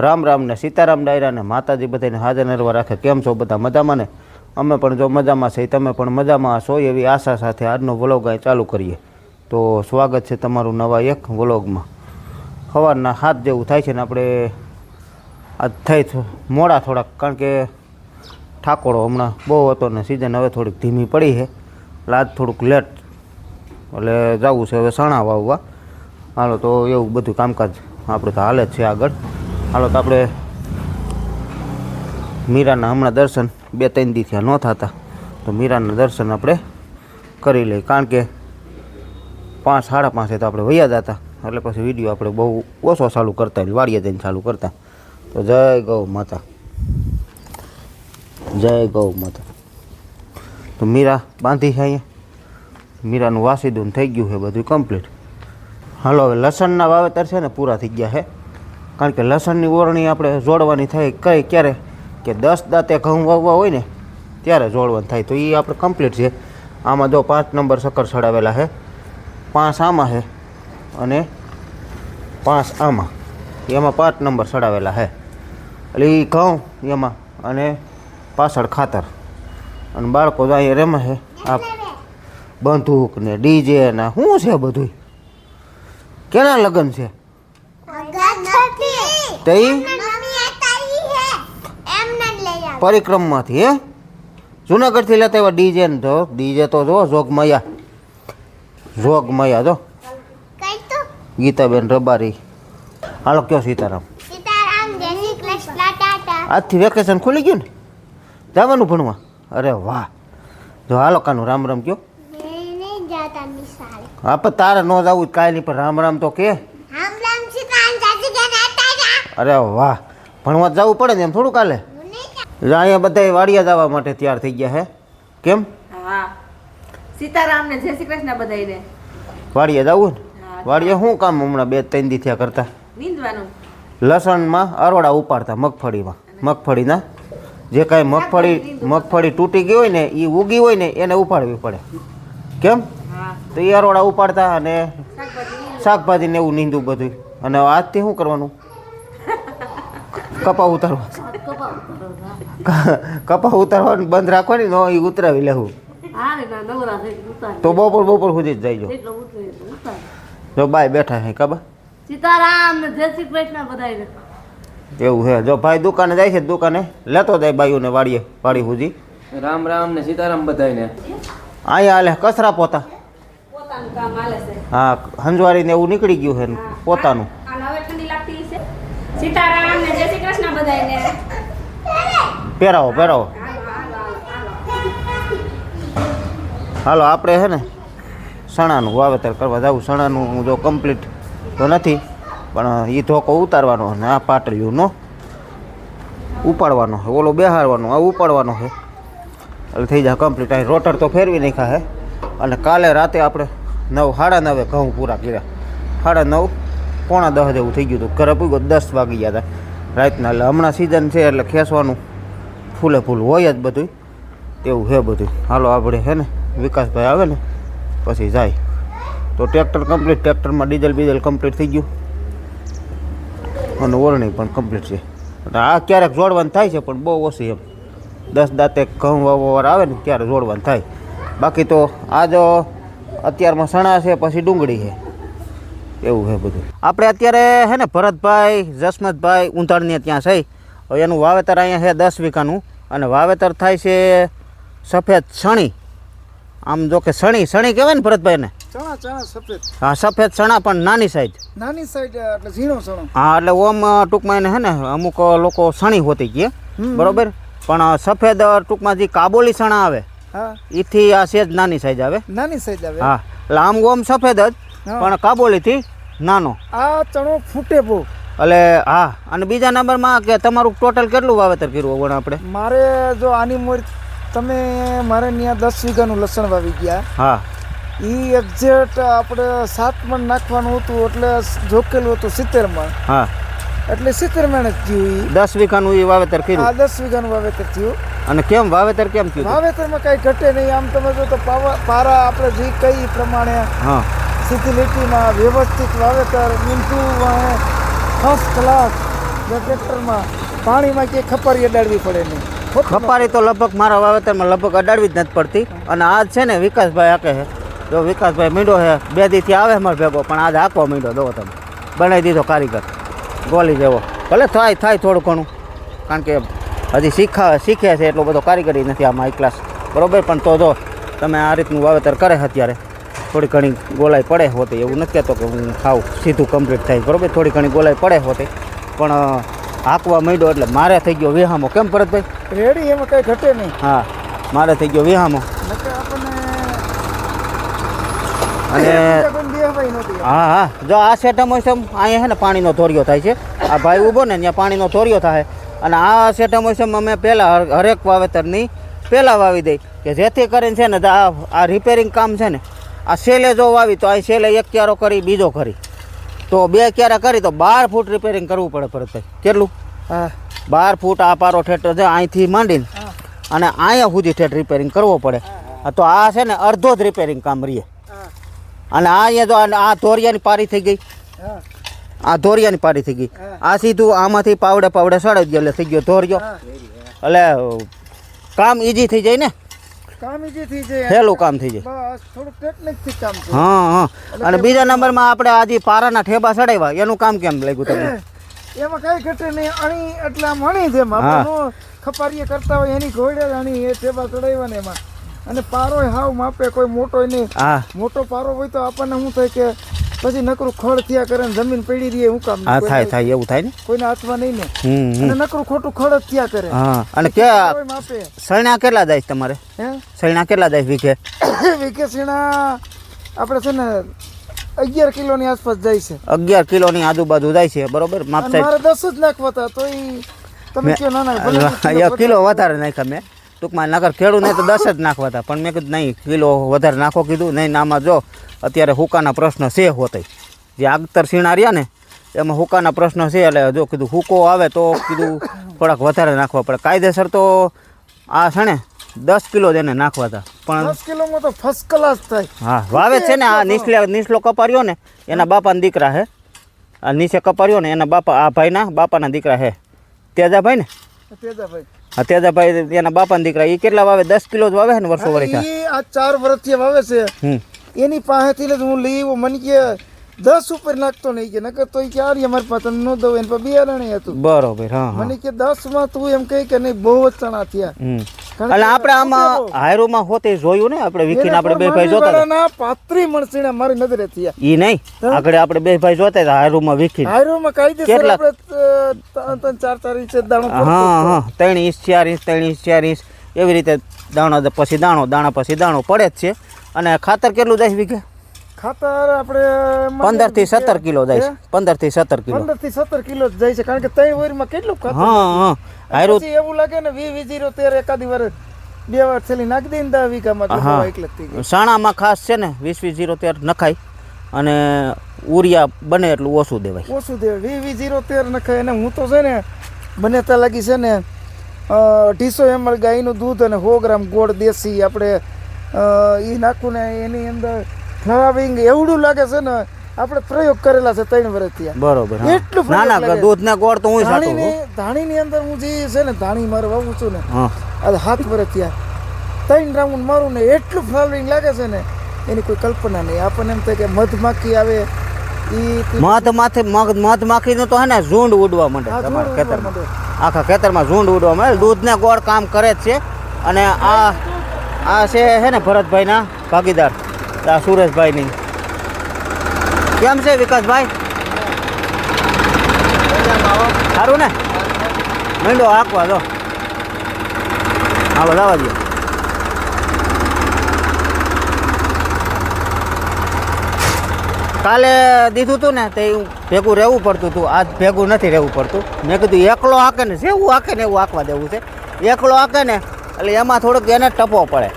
રામ રામને સીતારામ ડાયરાને માતાજી બધાને હાજર નરવા રાખે. કેમ છો બધા મજામાં ને? અમે પણ જો મજામાં છે તમે પણ મજામાં હશો એવી આશા સાથે આજનો વ્લોગ અહીં ચાલુ કરીએ. તો સ્વાગત છે તમારું નવા એક વ્લોગમાં. સવારના હાથ જેવું થાય છે ને આપણે આજ થઈ થો- મોડા થોડાક, કારણ કે ઠાકોરો હમણાં બહુ હતો ને સિઝન હવે થોડીક ધીમી પડી છે. આજ થોડુંક લેટ એટલે જવું છે હવે સણા વાવવા હાલો તો એવું બધું કામકાજ આપણે તો હાલે જ છે આગળ. હાલો તો આપણે મીરાના હમણાં દર્શન બે ત્રણ દી થયા ન થતા. તો મીરાના દર્શન આપણે કરી લઈએ. કારણ કે પાંચ, સાડા પાંચે તો આપણે વૈયા જતા. એટલે પછી વીડિયો આપણે બહુ ઓછો ચાલુ કરતા એટલે વાડીએ જઈને ચાલુ કરતા. તો જય ગૌ માતા. જય ગૌ માતા. તો મીરા બાંધી છે અહીંયા. મીરાનું વાસીદું થઈ ગયું છે બધું કમ્પ્લીટ હાલો, હવે લસણના વાવેતર છે ને પૂરા થઈ ગયા છે. કારણ કે લસણની ઓરણી આપણે જોડવાની થાય કઈ ક્યારે? કે દસ દાંતે ઘઉં વાવવા હોય ને, ત્યારે જોડવાનું થાય. તો એ આપણે કમ્પ્લીટ છે. આમાં જો પાંચ નંબર શક્કર ચડાવેલા છે. પાંચ આમાં છે અને પાંચ આમાં. એમાં પાંચ નંબર ચડાવેલા છે. એટલે એ ઘઉં એમાં અને પાછળ ખાતર. અને બાળકો તો અહીંયા રમે છે, આ બંદૂક ને ડીજે ને શું છે બધું કેના લગ્ન છે? તે ઈ પરિક્રમમાંથી હે જુનાગઢથી લેતા એવા ડીજે ને તો ડીજે તો જો જોગમયા જોગમયા જો ગીતાબેન રબારી હાલો કયો સીતારામ આજથી વેકેશન ખુલી ગયું ને? જવાનું ભણવા? અરે વાહ! જો હાલો કાનું રામ રામ કયો? હા પણ તારે ન જવું કાંઈ નહીં પણ રામ રામ તો કે. અરે વાહ ભણવા જવું પડે ને એમ થોડું કાલે? અહીંયા બધા વાડિયા જવા માટે તૈયાર થઈ ગયા હે. કેમ? હા. સીતારામ ને જય શ્રી કૃષ્ણ બધાયને વાડિયા જવું ને? વાડિયા શું કામ હમણાં બે ત્રણ દી થયા કરતા? નીંદવાનું લસણમાં અરોડા ઉપાડતા મગફળીમાં. મગફળીના? જે કાંઈ મગફળી મગફળી તૂટી ગઈ હોય ને એ ઉગી હોય ને એને ઉપાડવી પડે. કેમ? તો એ અરોડા ઉપાડતા અને શાકભાજી શાકભાજી ને એવું નીંદું બધું અને આજથી શું કરવાનું? કપા ઉતારવા? કપા ઉતારવાનું બંધ રાખવાની નો એ ઉતરાવી લેવું. ને ના તો બપોર બપોર સુધી જ જઈજો. જો બાય બેઠા હે કબા સીતારામ ને જય શ્રી કૃષ્ણ બધાય એવું છે. જો ભાઈ દુકાને જાય છે દુકાને લેતો જાય બાયુને વાડીએ વાડી સુધી રામ રામ ને સીતારામ બધાયને. અહીંયા હાલે કચરા પોતા. હા હંજવારી ને એવું નીકળી ગયું છે પોતાનું અને હવે ઠંડી લાગતી છે સીતારામ ને જય શ્રી કૃષ્ણ બધાને પહેરાવો પહેરાવો. હાલો આપણે છે ને સણાનું વાવેતર કરવા જાવું. સણાનું જો કમ્પ્લીટ તો નથી પણ એ ધોકો ઉતારવાનો અને આ પાટલીઓનો ઉપાડવાનો છે ઓલો બેહારવાનો આ ઉપાડવાનો છે એટલે થઈ જાય કમ્પ્લીટ અહીં રોટર તો ફેરવી નાખ્યા છે અને કાલે રાતે આપણે નવ સાડા નવે ઘઉં પૂરા કર્યા. સાડા નવ પોણા દસ જેવું થઈ ગયું હતું. ઘરે પૂગ્યો દસ વાગી ગયા હતા. રાતના એટલે હમણાં સિઝન છે એટલે ખેંચવાનું ફૂલે ફૂલ હોય જ બધું તેવું છે બધું હાલો, આપણે છે ને વિકાસભાઈ આવે ને, પછી જાય. તો ટ્રેક્ટર કમ્પ્લીટ ટ્રેક્ટરમાં ડીઝલ બીઝલ કમ્પ્લીટ થઈ ગયું. અને ઓરણી પણ કમ્પ્લીટ છે. આ ક્યારેક જોડવાનું થાય છે, પણ બહુ ઓછી એમ. દસ દાંતે ઘઉં વાવવાર આવે ને, ત્યારે જોડવાનું થાય. બાકી તો આ જો અત્યારમાં સણા છે, પછી ડુંગળી છે. એવું છે બધું. આપણે અત્યારે છે ને ભરતભાઈ જસમતભાઈ ઊંધાડને ત્યાં છે. હવે એનું વાવેતર અહીંયા છે દસ વીઘાનું. અને વાવેતર થાય છે સફેદ સણી આમ જો કે સણી સણી કહેવાય ને ભરતભાઈ ને ચણા ચણા સફેદ. હા સફેદ સણા પણ નાની સાઈઝ. નાની સાઈઝ એટલે ઝીણો ચણો. હા એટલે ઓમ ટૂંકમાં એને હે ને અમુક લોકો સણી હોતી ગયે બરોબર? પણ સફેદ ટૂંકમાં જે કાબોલી સણા આવે હા. એથી આ સેજ નાની સાઈઝ આવે. નાની સાઈઝ આવે. હા એટલે આમ ઓમ સફેદ જ. હા. પણ કાબોલીથી નાનો. આ ચણો ફૂટે બહુ. એટલે હા અને બીજા નંબરમાં કે તમારું ટોટલ કેટલું વાવેતર કર્યું વણ આપણે? મારે જો આની મોર તમે મારે ત્યાં દસ વીઘાનું લસણ વાવી ગયા. હા. એ એક્ઝેક્ટ આપણે સાત મણ નાખવાનું હતું એટલે જોકેલું હતું સિત્તેર મણ હા. એટલે સિત્તેર મણ જ થયું. દસ વીઘાનું એ વાવેતર આ હા દસ વીઘાનું વાવેતર થયું. અને કેમ વાવેતર કેમ થયું? વાવેતરમાં કાંઈ ઘટે નહીં. આમ તમે જો તો પાવા પારા આપણે જે કઈ પ્રમાણે હા. સીધી લીટીમાં વ્યવસ્થિત વાવેતર વાવે ફર્સ્ટ ક્લાસ જે ટ્રેક્ટરમાં પાણીમાં કે ખપારી અડાડવી પડે નહીં. ખપારી તો લગભગ મારા વાવેતરમાં લગભગ અડાડવી જ નથી પડતી. અને આજ છે ને વિકાસભાઈ આકે છે. જો વિકાસભાઈ મીંડો છે, બે દીથી આવે અમારે ભેગો, પણ આજ આખો મીંડો દો તમે. બનાવી દીધો કારીગર. ગોલી જેવો. ભલે થાય થાય થોડું ઘણું. કારણ કે હજી શીખા, શીખે છે એટલો બધો કારીગરી નથી આમાં એક ક્લાસ બરાબર? પણ તો જો, તમે આ રીતનું વાવેતર કરે અત્યારે. થોડી ઘણી ગોલાઈ પડે હોતી એવું નથી કહેતો કે હું ખાઉં સીધું કમ્પ્લીટ થાય બરાબર? થોડી ઘણી ગોલાઈ પડે હોતી પણ હાંકવા માંડ્યો એટલે મારે થઈ ગયો વિહામો. કેમ ભરતભાઈ? રેડી એમાં કંઈ ઘટે નહીં. હા મારે થઈ ગયો વિહામો. અને. હા હા. જો આ સેટા છે અહીંયા છે ને પાણીનો ધોરિયો થાય છે. આ ભાઈ ઊભો ને ત્યાં પાણીનો ધોરિયો થાય. અને આ સેટા છે અમે પહેલાં હરેક વાવેતરની પહેલાં વાવી દઈ. કે જેથી કરીને છે ને આ આ રિપેરિંગ કામ છે ને આ સેલે જો વાવી તો આ સેલે એક ક્યારો કરી બીજો કરી. તો બે ક્યારે કરી તો બાર ફૂટ રિપેરિંગ કરવું પડે ભરતભાઈ કેટલું? બાર ફૂટ આ પારો ઠેઠ છે અહીંથી માંડીને. અને અહીંયા સુધી ઠેઠ રિપેરિંગ કરવો પડે. તો આ છે ને અડધો જ રિપેરિંગ કામ રહીએ અને આ અહીંયા જો આ- ધોરિયાની પારી થઈ ગઈ. આ ધોરિયાની પારી થઈ ગઈ. આ સીધું આમાંથી પાવડે પાવડે સડાઈ ગયો એટલે થઈ ગયો ધોરિયો. એટલે કામ ઈઝી થઈ જાય ને? ઈજી સહેલું કામ થઈ જાય. છે હા હા. અને બીજા નંબરમાં આપણે આજે પારાના ઠેબા ચડાવ્યા. એનું કામ કેમ લાગ્યું તમને? એમાં કઈ ઘટે નહીં. અણી એટલે જેમ હા. ખપારીએ કરતા હોય એની ઘોડે અણી એ ઠેબા ચડાવ્યા ને એમાં. અને પારો હાવ માપે કોઈ મોટો નહીં. મોટો પારો હોય તો આપણને શું થાય કે પછી નકરું ખડ થયા કરે ને જમીન પડી રહી હું કામ હા થાય થાય એવું થાય ને? કોઈને હાથમાં નહીં ને. અને નકરું ખોટું ખડ જ થયા કરે. હા અને કે સૈણા કેટલા જાય તમારે? હે? સૈણા કેટલા જાય વીઘે? વીઘે સીણા આપણે છે ને અગિયાર કિલોની આસપાસ જાય છે. અગિયાર કિલોની આજુબાજુ જાય છે બરોબર? માપ સાહેબ. મારે દસ જ નાખવા હતા તો તમે કયો ના ના કિલો વધારે નાખ્યા મેં. ટૂંકમાં નગર ખેડૂત નહીં તો દસ જ નાખવા હતા. પણ મેં કીધું નહીં કિલો વધારે નાખો કીધું. નહીં આમાં જો અત્યારે હુકાના પ્રશ્ન છે હોતે જે આગતર સીણા રહ્યા ને એમાં હુકાના પ્રશ્ન છે એટલે જો કીધું હુકો આવે તો કીધું થોડાક વધારે નાખવા પડે. કાયદેસર તો આ છે ને દસ કિલો જ એને નાખવા હતા. પણ દસ કિલોમાં તો ફર્સ્ટ ક્લાસ થાય. હા વાવે છે ને આ નીચલે નીચલો કપાર્યો ને એના બાપાના દીકરા હે. આ નીચે કપાર્યો ને એના બાપા આ ભાઈના બાપાના દીકરા હે. તેજાભાઈ ને? તેજાભાઈ. હા તેજાભાઈ એના બાપાના દીકરા એ કેટલા વાવે? દસ કિલો જ વાવે છે ને વર્ષો વર્ષ આ ચાર વર્ષથી વાવે છે. એની પાસેથી જ હું લઈ મને કે દસ ઉપર નાખતો નહીં કે નકર તો કે આરી અમારી પાસે ન દઉં એની પાસે બિયારણ હતું. બરોબર હા મને કે દસમાં તું એમ કહી કે નહીં બહુ જ ચણા થયા. એટલે આપણે આમાં. હાયરોમાં હોતે જોયું ને આપણે વિકીને આપણે બે ભાઈ જોતા ના પાત્રી મણસીણા મારી નજરે થયા. ઈ નહીં આગળ આપણે બે ભાઈ જોતા હતા હાયરોમાં વિકીને. હાયરોમાં કાયદેસર? આપણે ત્રણ ચાર ચાર ઇંચ દાણો હા હા ત્રણ ઇંચ ચાર ઇંચ ત્રણ ઇંચ ચાર ઇંચ એવી રીતે દાણો પછી દાણો દાણા પછી દાણો પડે જ છે. અને ખાતર કેટલું દસ વીઘે ખાતર આપણે પંદરથી સત્તર કિલો જાય છે. પંદરથી સત્તર કિલો. પંદરથી સત્તર કિલો જાય છે કારણ કે ત્રણ વરમાં કેટલું ખાતર? હા હા. હાયરો એવું લાગે ને વી વી જીરો તેર એકાદી વાર બે વાર છેલ્લી નાખી દઈને દા વીઘામાં તો હા. સાણામાં ખાસ છે ને વીસ વીસ જીરો તેર નખાય. અને ઉરિયા બને એટલું ઓછું દેવાય. ઓછું દેવાય. વી વી જીરો તેર નખાય. અને હું તો છે ને બને ત્યાં લાગી છે ને અઢીસો એમએલ ગાયનું દૂધ અને સો ગ્રામ ગોળ દેશી આપણે એ નાખું ને એની અંદર ફ્લાવિંગ એવડું લાગે છે ને આપણે પ્રયોગ કરેલા છે ત્રણ વર્ષથી. બરોબર એટલું ના ના લાગે. દૂધ ને ગોળ તો હું. ધાણીની ધાણીની અંદર હું જે છે ને ધાણી મારે વાવું છું ને આ હાથ વર્ષ થયા ત્રણ રાઉન્ડ મારું ને એટલું ફ્લાવરિંગ લાગે છે ને એની કોઈ કલ્પના નહીં આપણને એમ થાય કે મધમાખી આવે મધ માથે મધ માખીનું તો હે ને ઝુંડ ઉડવા માંડે તમારા ખેતરમાં. આખા ખેતરમાં ઝુંડ ઉડવા માંડે દૂધ ને ગોળ કામ કરે જ છે અને આ આ છે હે ને ભરતભાઈના ભાગીદાર આ સુરેશભાઈની કેમ છે વિકાસભાઈ? સારું ને? મંડો આખવા દો. હાલો, જવા દો કાલે દીધું હતું ને તે ભેગું રહેવું પડતું હતું આજ ભેગું નથી રહેવું પડતું. મેં કીધું, એકલો આંકે ને? જેવું આંકે ને એવું આંકવા દેવું છે. એકલો આંકે ને? એટલે એમાં થોડુંક એને ટપો પડે.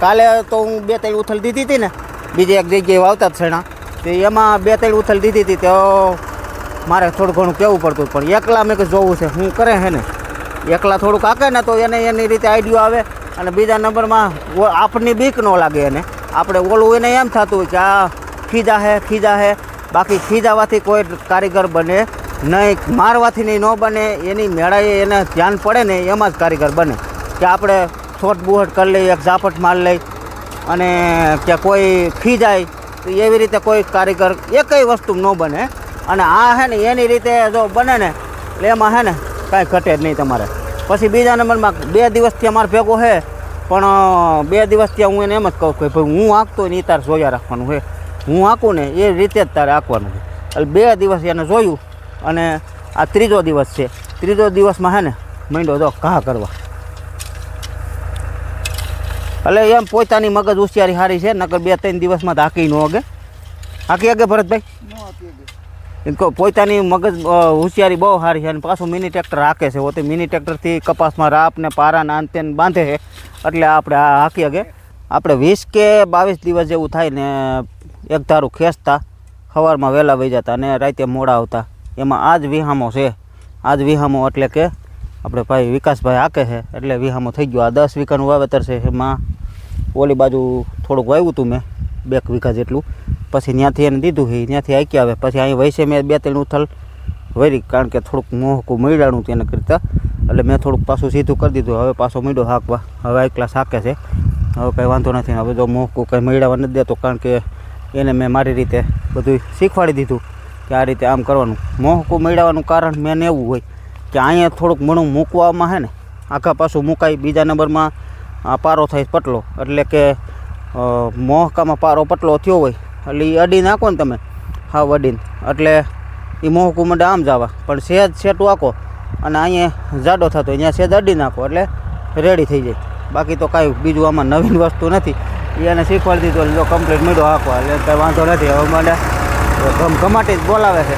કાલે તો હું બે ત્રણ ઉથલ દીધી હતી ને બીજી એક જગ્યાએ વાવતા જ છેણા તો એમાં બે ત્રણ ઉથલ દીધી હતી, તો મારે થોડું ઘણું કહેવું પડતું પણ એકલા મેં જોવું છે, હું કરે હે ને? એકલા થોડુંક આંકે ને તો એને એની રીતે આઈડિયો આવે અને બીજા નંબરમાં આપણની બીક ન લાગે એને. આપણે ઓલું એને એમ થતું કે આ ખીજા હે ખીજા હે. બાકી ખીજાવાથી કોઈ કારીગર બને નહીં, મારવાથી નહીં, ન બને. એની મેળાએ એને ધ્યાન પડે ને એમાં જ કારીગર બને. કે આપણે છોટ બુહટ કરી લઈએ, એક ઝાપટ માર લઈ અને કે કોઈ ખીજાય તો એવી રીતે કોઈ કારીગર એકય વસ્તુ ન બને. અને આ હે ને એની રીતે જો બને ને, એટલે એમાં હે ને કાંઈ ઘટે જ નહીં તમારે. પછી બીજા નંબરમાં બે દિવસથી અમારે ભેગો છે પણ બે દિવસથી હું એને એમ જ કહું કે ભાઈ હું આંકતો ને એ તારે જોયા રાખવાનું છે હું આંકું ને એ રીતે જ તારે આંકવાનું છે એટલે બે દિવસ એને જોયું, અને આ ત્રીજો દિવસ છે. ત્રીજો દિવસમાં હે ને માંડ્યો જો ઘા કરવા. એટલે એમ પોતાની મગજ હોશિયારી સારી છે નકર બે ત્રણ દિવસમાં હાકી ન અગે હાકી અગે ભરતભાઈ? પોતાની મગજ હોશિયારી બહુ સારી છે અને પાછું મિની ટ્રેક્ટર હાકે છે. હોતે મિની ટ્રેક્ટરથી કપાસમાં રાપ ને પારા ને આંતે બાંધે છે. એટલે આપણે આ હાકી અગે આપણે વીસ કે બાવીસ દિવસ જેવું થાય ને એક ધારું ખેંચતા સવારમાં વહેલા વહી જતા અને રાતે મોડા આવતા. એમાં આ જ વિહામો છે. આજ વિહામો એટલે કે આપણે ભાઈ વિકાસભાઈ આકે છે, એટલે વિહામો થઈ ગયો. આ દસ વીઘાનું વાવેતર છે, એમાં ઓલી બાજુ થોડુંક વાવ્યું હતું મેં, બે વીઘા જેટલું. પછી ત્યાંથી એને દીધું છે, ત્યાંથી આંકી આવે. પછી અહીં વૈસે મેં બે ત્રણ ઉથલ વરી, કારણ કે થોડુંક મોહકું મળ્યાનું તેના કરતાં. એટલે મેં થોડુંક પાછું સીધું કરી દીધું. હવે પાછો મીડો હાંકવા. હવે આ ક્લાસ હાકે છે. હવે કંઈ વાંધો નથી. હવે જો મોહકું કંઈ મળ્યા નથી દેતો, કારણ કે એને મેં મારી રીતે બધું શીખવાડી દીધું કે આ રીતે આમ કરવાનું. મોહકું મેળવવાનું કારણ મેન એવું હોય. કે અહીંયા થોડુંક મણું મૂકવામાં હે ને, આખા પાછું મુકાય બીજા નંબરમાં પારો થાય પટલો. એટલે કે મોહકામાં પારો પટલો થયો હોય, એટલે એ અડી નાખો ને તમે હા અડીને. એટલે એ મોહકું મંડે આમ જવા પણ સહેજ સેટું આખો, અને અહીંયા જાડો થતો હોય, ત્યાં સહેજ અડી નાખો, એટલે રેડી થઈ જાય. બાકી તો કાંઈ બીજું આમાં નવીન વસ્તુ નથી. એ એને શીખવાડી દીધું જો કમ્પ્લીટ મીડો હાંકવા એટલે કાંઈ વાંધો નથી. હવે મને ગમ જ બોલાવે છે.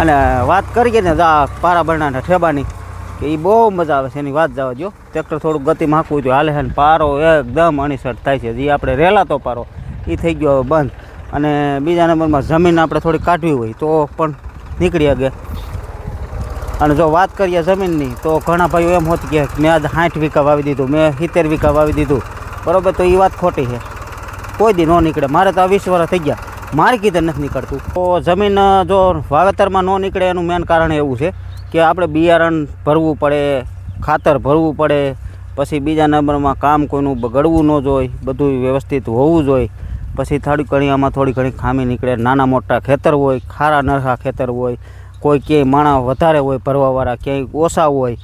અને વાત કરીએ ને આ પારા બરણાના ઠેબાની, કે એ બહુ મજા આવે છે એની વાત જવા જો ટ્રેક્ટર થોડુંક ગતિમાં હાંકવું જોઈએ હાલે છે પારો એકદમ અણીસર થાય છે. જે આપણે રેલાતો પારો એ થઈ ગયો બંધ. અને બીજા નંબરમાં જમીન આપણે થોડી કાઢવી હોય તો પણ નીકળી શકે અને જો વાત કરીએ જમીનની, તો ઘણા ભાઈઓ એમ હોત કે મેં આજ સાઠ વીઘા વાવી દીધું, મેં સિત્તેર વીઘા વાવી દીધું. બરાબર? તો એ વાત ખોટી છે. કોઈ દી ન નીકળે. મારે તો આ વીસ વર્ષ થઈ ગયા. મારી કીધે નથી નીકળતું. તો જમીન જો વાવેતરમાં ન નીકળે એનું મેન કારણ એવું છે કે આપણે બિયારણ ભરવું પડે, ખાતર ભરવું પડે, પછી બીજા નંબરમાં કામ કોઈનું બગડવું ન જોઈએ બધું વ્યવસ્થિત હોવું જોઈએ પછી થોડી ઘણી આમાં થોડી ઘણી ખામી નીકળે, નાના મોટા ખેતર હોય, ખારા નરખા ખેતર હોય, કોઈ ક્યાંય માણા વધારે હોય, ભરવાવાળા ક્યાંય ઓછા હોય,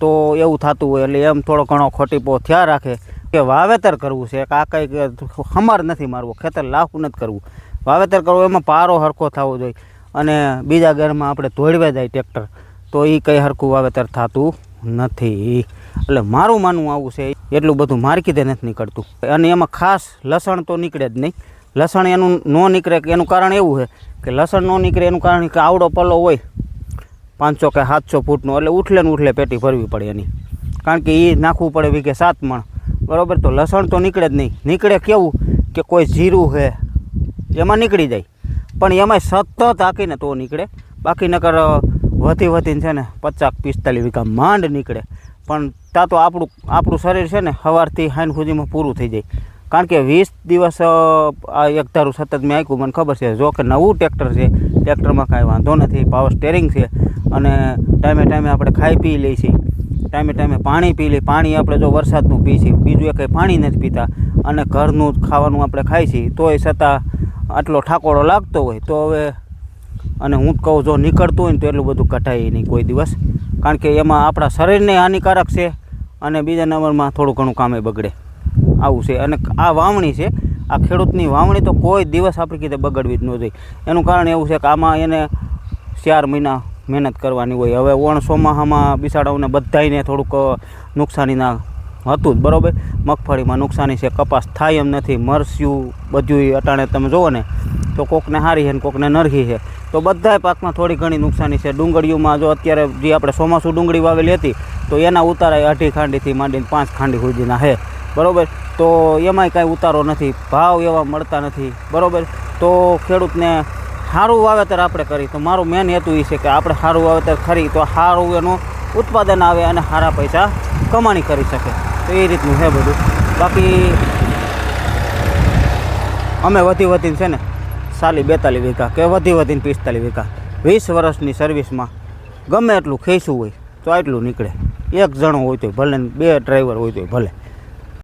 તો એવું થતું હોય, એટલે એમ થોડો ઘણો ખોટીપો થયા રાખે કે વાવેતર કરવું છે, કે આ કંઈક હમાર નથી મારવું, ખેતર લાખું નથી કરવું. વાવેતર કરવું, એમાં પારો હરખો થવો જોઈએ. અને બીજા ઘરમાં આપણે ધોળવે જાય ટ્રેક્ટર, તો એ કંઈ હરખું વાવેતર થતું નથી. એટલે મારું માનવું આવું છે, એટલું બધું માર્કીતે નથી નીકળતું. અને એમાં ખાસ લસણ તો નીકળે જ નહીં. લસણ એનું ન નીકળે એનું કારણ એવું છે કે લસણ ન નીકળે એનું કારણ કે આવડો પલ્લો હોય, પાંચસો કે સાતસો ફૂટનો, એટલે ઉઠલે ને ઉઠલે પેટી ભરવી પડે એની. કારણ કે એ નાખવું પડે વીઘે સાત મણ. બરાબર? તો લસણ તો નીકળે જ નહીં. નીકળે કેવું? કે કોઈ જીરું છે એમાં નીકળી જાય. પણ એમાં સતત હાંકીને તો નીકળે. બાકી નકર વધી વધીને છે ને પચાસ પિસ્તાલીસ વીઘા માંડ નીકળે. પણ ત્યાં તો આપણું આપણું શરીર છે ને સવારથી હાઈન સુધીમાં પૂરું થઈ જાય. કારણ કે વીસ દિવસ આ એક ધારું સતત મેં આપ્યું, મને ખબર છે. જો કે નવું ટ્રેક્ટર છે, ટ્રેક્ટરમાં કાંઈ વાંધો નથી પાવર સ્ટેરિંગ છે. અને ટાઈમે ટાઈમે આપણે ખાઈ પી લઈએ છીએ. ટાઈમે ટાઈમે પાણી પી લઈએ. પાણી આપણે જો વરસાદનું પી છીએ, બીજું એ કંઈ પાણી નથી પીતા. અને ઘરનું જ ખાવાનું આપણે ખાઈ છીએ તોય છતાં આટલો ઠાકોડો લાગતો હોય તો હવે અને હું કહું, જો નીકળતું હોય ને તો એટલું બધું કઢાય નહીં કોઈ દિવસ. કારણ કે એમાં આપણા શરીરને હાનિકારક છે અને બીજા નંબરમાં થોડું ઘણું કામે બગડે. આવું છે. અને આ વાવણી છે. આ ખેડૂતની વાવણી તો કોઈ દિવસ આપણી કીધે બગડવી જ ન જોઈએ. એનું કારણ એવું છે કે આમાં એને ચાર મહિના મહેનત કરવાની હોય. હવે ઓણ ચોમાસામાં બિસાડાઓને બધાયને થોડુંક નુકસાનીના હતું જ, બરાબર? મગફળીમાં નુકસાની છે, કપાસ થાય એમ નથી, મરસ્યું બધું અટાણે તમે જુઓ ને, તો કોકને સારી છે ને કોકને નરખી છે. તો બધાય પાકમાં થોડી ઘણી નુકસાની છે. ડુંગળીઓમાં જો અત્યારે જે આપણે ચોમાસું ડુંગળી વાવેલી હતી, તો એના ઉતારા અઢી ખાંડીથી માંડીને પાંચ ખાંડી સુધીના છે. બરાબર? તો એમાંય કાંઈ ઉતારો નથી. ભાવ એવા મળતા નથી. બરાબર? તો ખેડૂતને સારું વાવેતર આપણે કરી. તો મારું મેન હેતુ એ છે કે આપણે સારું વાવેતર કરી તો સારું એનું ઉત્પાદન આવે અને સારા પૈસા કમાણી કરી શકે. તો એ રીતનું છે બધું. બાકી અમે વધી વધીને છે ને સાલી બેતાલીસ વીઘા કે વધી વધીને પિસ્તાલીસ વીઘા. વીસ વર્ષની સર્વિસમાં ગમે એટલું ખેંચવું હોય તો આટલું નીકળે. એક જણો હોય તો ભલે બે ડ્રાઈવર હોય તો ભલે.